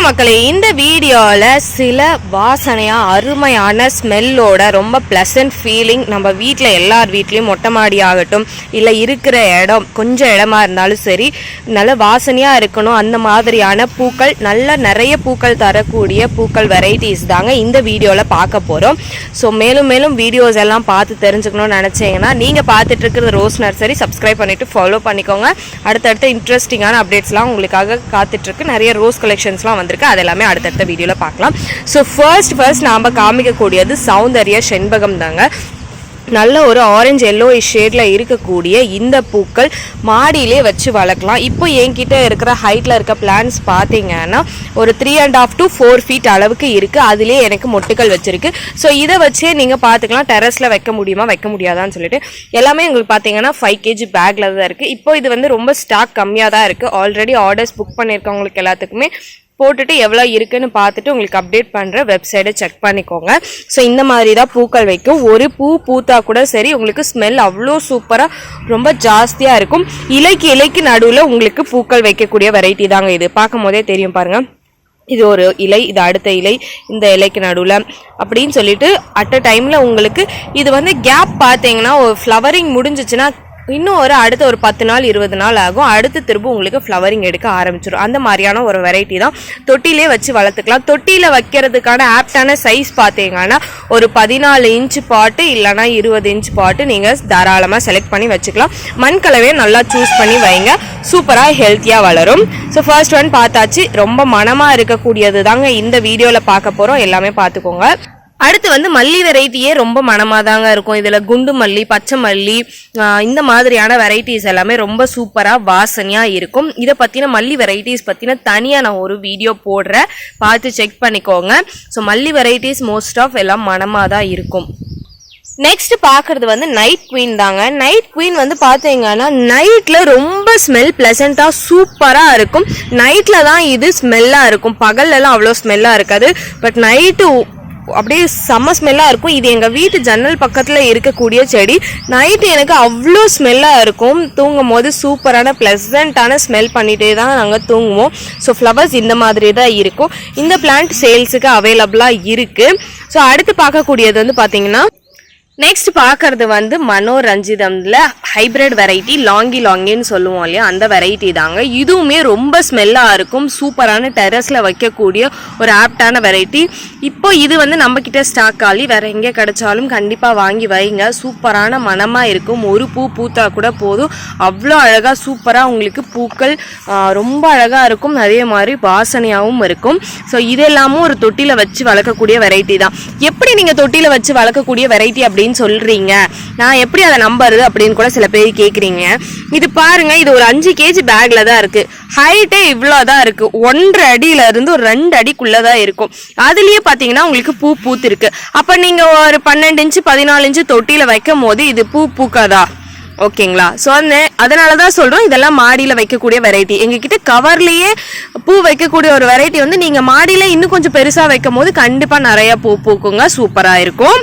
வணக்கம் மக்களே இந்த வீடியோவில் சில வாசனையாக அருமையான ஸ்மெல்லோட ரொம்ப ப்ளசன்ட் ஃபீலிங் நம்ம வீட்டில் எல்லார் வீட்லேயும் மொட்டை மாடி ஆகட்டும் இல்லை இருக்கிற இடம் கொஞ்சம் இடமா இருந்தாலும் சரி நல்ல வாசனையாக இருக்கணும். அந்த மாதிரியான பூக்கள் நல்ல நிறைய பூக்கள் தரக்கூடிய பூக்கள் வெரைட்டிஸ் தாங்க இந்த வீடியோவில் பார்க்க போகிறோம் ஸோ மேலும் மேலும் வீடியோஸ் எல்லாம் பார்த்து தெரிஞ்சுக்கணும்னு நினச்சிங்கன்னா நீங்கள் பார்த்துட்டு இருக்கிற ரோஸ் நர்சரி சப்ஸ்கிரைப் பண்ணிவிட்டு ஃபாலோ பண்ணிக்கோங்க. அடுத்தடுத்த இன்ட்ரெஸ்டிங்கான அப்டேட்ஸ்லாம் உங்களுக்காக காத்துட்ருக்கு நிறைய ரோஸ் கலெக்ஷன்ஸ்லாம் வந்திருக்கு. அது எல்லாமே அடுத்தடுத்த வீடியோவில் பார்க்கலாம். ஸோ ஃபர்ஸ்ட் ஃபர்ஸ்ட் நாம் காமிக்கக்கூடியது சௌந்தர்ய செண்பகம் தாங்க. நல்ல ஒரு ஆரஞ்சு எல்லோ ஷேடில் இருக்கக்கூடிய இந்த பூக்கள் மாடியிலே வச்சு வளர்க்கலாம். இப்போ என்கிட்ட இருக்கிற ஹைட்டில் இருக்க பிளான்ஸ் பார்த்தீங்கன்னா ஒரு three and half to four feet அளவுக்கு இருக்குது அதுலேயே எனக்கு மொட்டுக்கள் வச்சுருக்கு. ஸோ இதை வச்சே நீங்கள் பார்த்துக்கலாம். டெரஸில் வைக்க முடியுமா வைக்க முடியாதான்னு சொல்லிட்டு. எல்லாமே உங்களுக்கு பார்த்தீங்கன்னா ஃபைவ் கேஜி பேக்கில் தான் இருக்குது இப்போ இது வந்து ரொம்ப ஸ்டாக் கம்மியாக தான் இருக்குது ஆல்ரெடி ஆர்டர்ஸ் புக் பண்ணியிருக்கவங்களுக்கு எல்லாத்துக்குமே போட்டுட்டு எவ்வளோ இருக்குன்னு பார்த்துட்டு உங்களுக்கு அப்டேட் பண்ணுற வெப்சைட்டை செக் பண்ணிக்கோங்க. ஸோ இந்த மாதிரி தான் பூக்கள் வைக்கும். ஒரு பூ பூத்தா கூட சரி உங்களுக்கு ஸ்மெல் அவ்வளோ சூப்பராக ரொம்ப ஜாஸ்தியாக இருக்கும். இலைக்கு இலைக்கு நடுவில் உங்களுக்கு பூக்கள் வைக்கக்கூடிய வெரைட்டி தாங்க இது. பார்க்கும் போதே தெரியும் பாருங்கள் இது ஒரு இலை இது அடுத்த இலை இந்த இலைக்கு நடுவில் அப்படின்னு சொல்லிட்டு அட் அ டைமில் உங்களுக்கு இது வந்து கேப் பார்த்தீங்கன்னா ஒரு ஃப்ளவரிங் முடிஞ்சிச்சுன்னா இன்னும் ஒரு அடுத்த ஒரு பத்து நாள் இருபது நாள் ஆகும். அடுத்து திரும்ப உங்களுக்கு ஃப்ளவரிங் எடுக்க ஆரம்பிச்சிடும் அந்த மாதிரியான ஒரு வெரைட்டி தான் தொட்டிலே வச்சு வளர்த்துக்கலாம். தொட்டியில் வைக்கிறதுக்கான ஆப்டான சைஸ் பார்த்தீங்கன்னா ஒரு பதினாலு இன்ச் பாட்டு இல்லைனா இருபது இன்ச் பாட்டு நீங்கள் தாராளமாக செலக்ட் பண்ணி வச்சுக்கலாம். மண் கலவையை நல்லா சூஸ் பண்ணி வைங்க. சூப்பராக ஹெல்த்தியாக வளரும். ஸோ ஃபர்ஸ்ட் ஒன் பார்த்தாச்சு. ரொம்ப மனமாக இருக்கக்கூடியது தாங்க இந்த வீடியோவில் பார்க்க போகிறோம் எல்லாமே பார்த்துக்கோங்க. அடுத்து வந்து மல்லி வெரைட்டியே ரொம்ப மனமாக தாங்க இருக்கும். இதில் குண்டு மல்லி பச்சை மல்லி இந்த மாதிரியான வெரைட்டிஸ் எல்லாமே ரொம்ப சூப்பராக வாசனையாக இருக்கும். இதை பற்றின மல்லி வெரைட்டிஸ் பற்றின தனியாக நான் ஒரு வீடியோ போடுறேன். பார்த்து செக் பண்ணிக்கோங்க. ஸோ மல்லி வெரைட்டிஸ் மோஸ்ட் ஆஃப் எல்லாம் மனமாக தான் இருக்கும். நெக்ஸ்ட் பார்க்கறது வந்து நைட் குவீன் தாங்க. நைட் குவீன் வந்து பார்த்தீங்கன்னா நைட்டில் ரொம்ப ஸ்மெல் ப்ளசண்ட்டாக சூப்பராக இருக்கும். நைட்டில் தான் இது ஸ்மெல்லாக இருக்கும். பகல்லலாம் அவ்வளோ ஸ்மெல்லாக இருக்காது. பட் நைட்டு அப்படியே செம்ம ஸ்மெல்லாக இருக்கும். இது எங்கள் வீட்டு ஜன்னல் பக்கத்தில் இருக்கக்கூடிய செடி. நைட்டு எனக்கு அவ்வளோ ஸ்மெல்லாக இருக்கும். தூங்கும் போது சூப்பரான ப்ளசண்ட்டான ஸ்மெல் பண்ணிகிட்டே தான் நாங்கள் தூங்குவோம். ஸோ ஃப்ளவர்ஸ் இந்த மாதிரி தான் இருக்கும். இந்த பிளான்ட் சேல்ஸுக்கு அவைலபிளாக இருக்குது ஸோ அடுத்து பார்க்கக்கூடியது வந்து பார்த்திங்கன்னா நெக்ஸ்ட் பார்க்கறது வந்து மனோரஞ்சிதம்ல ஹைபிரிட் வெரைட்டி லாங்கி லாங்கின்னு சொல்லுவோம் இல்லையா? அந்த வெரைட்டி தாங்க. இதுவுமே ரொம்ப ஸ்மெல்லாக இருக்கும். சூப்பரான டெரஸில் வைக்கக்கூடிய ஒரு ஆப்டான வெரைட்டி இப்போ இது வந்து நம்ம கிட்ட ஸ்டாக் ஆகி வேற எங்கே கிடைச்சாலும் கண்டிப்பாக வாங்கி வைங்க. சூப்பரான மனமாக இருக்கும். ஒரு பூ பூத்தா கூட போதும். அவ்வளோ அழகாக சூப்பராக உங்களுக்கு பூக்கள் ரொம்ப அழகாக இருக்கும். அதே மாதிரி வாசனையாகவும் இருக்கும். ஸோ இதெல்லாமும் ஒரு தொட்டியில் வச்சு வளர்க்கக்கூடிய வெரைட்டி தான். எப்படி நீங்கள் தொட்டியில் வச்சு வளர்க்கக்கூடிய வெரைட்டி அப்படின்னு சொல்கிறீங்க நான் எப்படி அதை நம்புறது அப்படின்னு கூட சில பேர் கேட்குறீங்க இது பாருங்க இது ஒரு அஞ்சு கேஜி பேக்கில் தான் இருக்குது ஹைட்டே இவ்வளோ தான் இருக்குது ஒன்றரை அடியில இருந்து ஒரு ரெண்டு அடிக்குள்ளே தான் இருக்கும். அதுலேயே பார்த்தீங்கன்னா உங்களுக்கு பூ பூத்திருக்கு. அப்போ நீங்கள் ஒரு பன்னெண்டு இன்ச்சு பதினாலு இன்ச்சு தொட்டியில் வைக்கும் போது இது பூ பூக்காதா? ஓகேங்களா? ஸோ அந்த அதனால தான் சொல்கிறோம் இதெல்லாம் மாடியில் வைக்கக்கூடிய வெரைட்டி எங்ககிட்ட கவர்லேயே பூ வைக்கக்கூடிய ஒரு வெரைட்டி வந்து நீங்கள் மாடியில் இன்னும் கொஞ்சம் பெருசாக வைக்கும் போது கண்டிப்பாக நிறைய பூ பூக்குங்க. சூப்பராக இருக்கும்.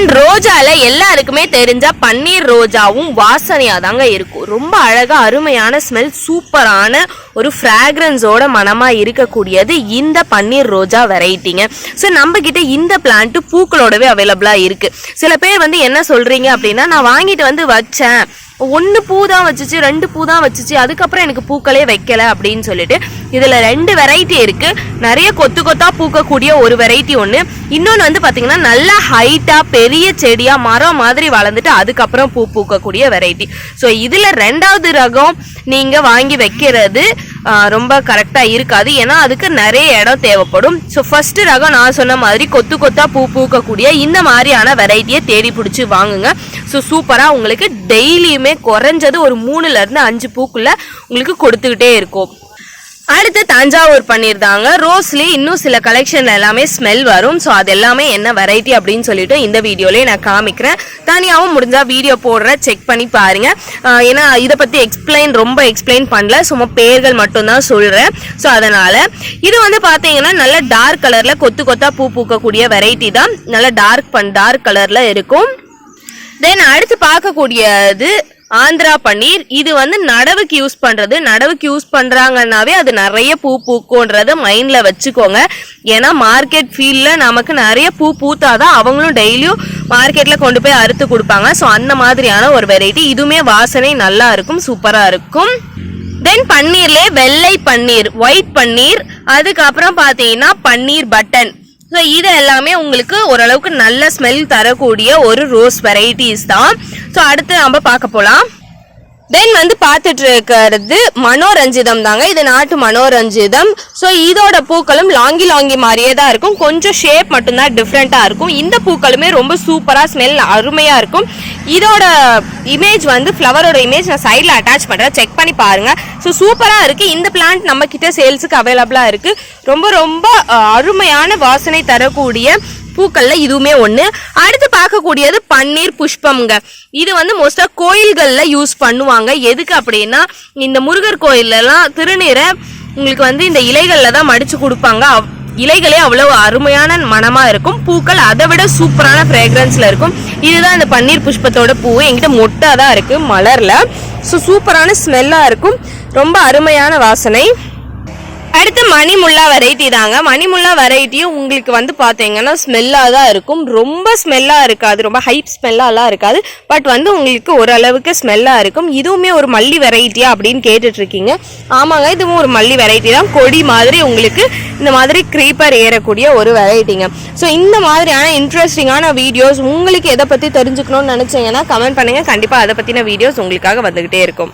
அண்ட் ரோஜால எல்லாருக்குமே தெரிஞ்ச பன்னீர் ரோஜாவும் வாசனையா தாங்க இருக்கும். ரொம்ப அழகா அருமையான ஸ்மெல் சூப்பரான ஒரு ஃப்ராக்ரன்ஸோட மனமா இருக்கக்கூடியது இந்த பன்னீர் ரோஜா வெரைட்டிங்க ஸோ நம்ம கிட்ட இந்த பிளான்ட் பூக்களோடவே அவைலபிளா இருக்கு. சில பேர் வந்து என்ன சொல்றீங்க அப்படின்னா நான் வாங்கிட்டு வந்து வச்சேன். ஒன்று பூ தான் வச்சுச்சு ரெண்டு பூ தான் வச்சுச்சு அதுக்கப்புறம் எனக்கு பூக்களே வைக்கலை அப்படின்னு சொல்லிட்டு இதில் ரெண்டு வெரைட்டி இருக்குது நிறைய கொத்து கொத்தாக பூக்கக்கூடிய ஒரு வெரைட்டி ஒன்று இன்னொன்று வந்து பார்த்தீங்கன்னா நல்லா ஹைட்டாக பெரிய செடியாக மரம் மாதிரி வளர்ந்துட்டு அதுக்கப்புறம் பூ பூக்கக்கூடிய வெரைட்டி ஸோ இதில் ரெண்டாவது ரகம் நீங்கள் வாங்கி வைக்கிறது ரொம்ப கரெக்டாக இருக்காது. ஏன்னா அதுக்கு நிறைய இடம் தேவைப்படும். ஸோ ஃபஸ்ட்டு ரகம் நான் சொன்ன மாதிரி கொத்து கொத்தாக பூ பூக்கக்கூடிய இந்த மாதிரியான வெரைட்டியை தேடி பிடிச்சி வாங்குங்க. ஸோ சூப்பராக உங்களுக்கு டெய்லியுமே குறைஞ்சது ஒரு மூணுலேருந்து அஞ்சு பூக்குள்ளே உங்களுக்கு கொடுத்துக்கிட்டே இருக்கும். அடுத்து தஞ்சாவூர் பண்ணியிருந்தாங்க ரோஸ்லி இன்னும் சில கலெக்ஷன் எல்லாமே ஸ்மெல் வரும். ஸோ அது எல்லாமே என்ன வெரைட்டி அப்படின்னு சொல்லிட்டு இந்த வீடியோலேயே நான் காமிக்கிறேன். தனியாகவும் முடிஞ்சால் வீடியோ போடுறேன். செக் பண்ணி பாருங்க. ஏன்னா இதை பற்றி எக்ஸ்பிளைன் ரொம்ப எக்ஸ்பிளைன் பண்ணல. சும்மா பேர்கள் மட்டும்தான் சொல்கிறேன் ஸோ அதனால இது வந்து பார்த்தீங்கன்னா நல்ல டார்க் கலரில் கொத்து கொத்தா பூ பூக்கக்கூடிய வெரைட்டி தான். நல்ல டார்க் பண் டார்க் கலரில் இருக்கும். தென் அடுத்து பார்க்கக்கூடியது ஆந்திரா பன்னீர் இது வந்து நடவுக்கு யூஸ் பண்றது. நடவுக்கு யூஸ் பண்றாங்கன்னாவே அது நிறைய பூ பூக்கும்ன்றத மைண்ட்ல வச்சுக்கோங்க. ஏன்னா மார்க்கெட் ஃபீல்ட்ல நமக்கு நிறைய பூ பூத்தாதான் அவங்களும் டெய்லியும் மார்க்கெட்ல கொண்டு போய் அறுத்து கொடுப்பாங்க. ஸோ அந்த மாதிரியான ஒரு வெரைட்டி இதுவுமே வாசனை நல்லா இருக்கும் சூப்பரா இருக்கும். தென் பன்னீர்லே வெள்ளை பன்னீர் ஒயிட் பன்னீர். அதுக்கப்புறம் பார்த்தீங்கன்னா பன்னீர் பட்டன் ஸோ இது எல்லாமே உங்களுக்கு ஓரளவுக்கு நல்ல ஸ்மெல் தரக்கூடிய ஒரு ரோஸ் வெரைட்டிஸ் தான். ஸோ அடுத்து நம்ம பார்க்க போகலாம் தென் வந்து பார்த்துட்டு இருக்கிறது மனோரஞ்சிதம் தாங்க. இது நாட்டு மனோரஞ்சிதம். ஸோ இதோட பூக்களும் லாங்கி லாங்கி மாதிரியே தான் இருக்கும். கொஞ்சம் ஷேப் மட்டும்தான் டிஃப்ரெண்ட்டாக இருக்கும். இந்த பூக்களுமே ரொம்ப சூப்பராக ஸ்மெல் அருமையாக இருக்கும். இதோட இமேஜ் வந்து ஃப்ளவரோட இமேஜ் நான் சைடில் அட்டாச் பண்ணுறேன் செக் பண்ணி பாருங்கள் ஸோ சூப்பராக இருக்குது இந்த பிளான்ட் நம்ம கிட்ட சேல்ஸுக்கு அவைலபிளாக இருக்குது ரொம்ப ரொம்ப அருமையான வாசனை தரக்கூடிய பூக்கள்ல இதுவுமே ஒண்ணு. அடுத்து பார்க்கக்கூடியது பன்னீர் புஷ்பம்ங்க. இது வந்து மோஸ்டா கோயில்கள்ல யூஸ் பண்ணுவாங்க. எதுக்கு அப்படின்னா இந்த முருகர் கோயில்ல எல்லாம் திருநீரை உங்களுக்கு வந்து இந்த இலைகள்ல தான் மடிச்சு கொடுப்பாங்க. அவ்- இலைகளே அவ்வளவு அருமையான மனமா இருக்கும். பூக்கள் அதை விட சூப்பரான ஃப்ரேக்ரன்ஸ்ல இருக்கும். இதுதான் இந்த பன்னீர் புஷ்பத்தோட பூ. என்கிட்ட மொட்டாக தான் இருக்கு மலர்ல. ஸோ சூப்பரான ஸ்மெல்லா இருக்கும். ரொம்ப அருமையான வாசனை. அடுத்து மணிமுல்லா வெரைட்டி தாங்க. மணிமுல்லா வெரைட்டியும் உங்களுக்கு வந்து பார்த்தீங்கன்னா ஸ்மெல்லாக தான் இருக்கும். ரொம்ப ஸ்மெல்லாக இருக்காது. ரொம்ப ஹைப் ஸ்மெல்லாலாம் இருக்காது. பட் வந்து உங்களுக்கு ஓரளவுக்கு ஸ்மெல்லாக இருக்கும். இதுவுமே ஒரு மல்லி வெரைட்டியா அப்படின்னு கேட்டுட்ருக்கீங்க. ஆமாங்க இதுவும் ஒரு மல்லி வெரைட்டி தான். கொடி மாதிரி உங்களுக்கு இந்த மாதிரி க்ரீப்பர் ஏறக்கூடிய ஒரு வெரைட்டிங்க ஸோ இந்த மாதிரியான இன்ட்ரெஸ்டிங்கான வீடியோஸ் உங்களுக்கு எதை பற்றி தெரிஞ்சுக்கணும்னு நினச்சிங்கன்னா கமெண்ட் பண்ணுங்கள் கண்டிப்பாக அதை பற்றின வீடியோஸ் உங்களுக்காக வந்துக்கிட்டே இருக்கும்.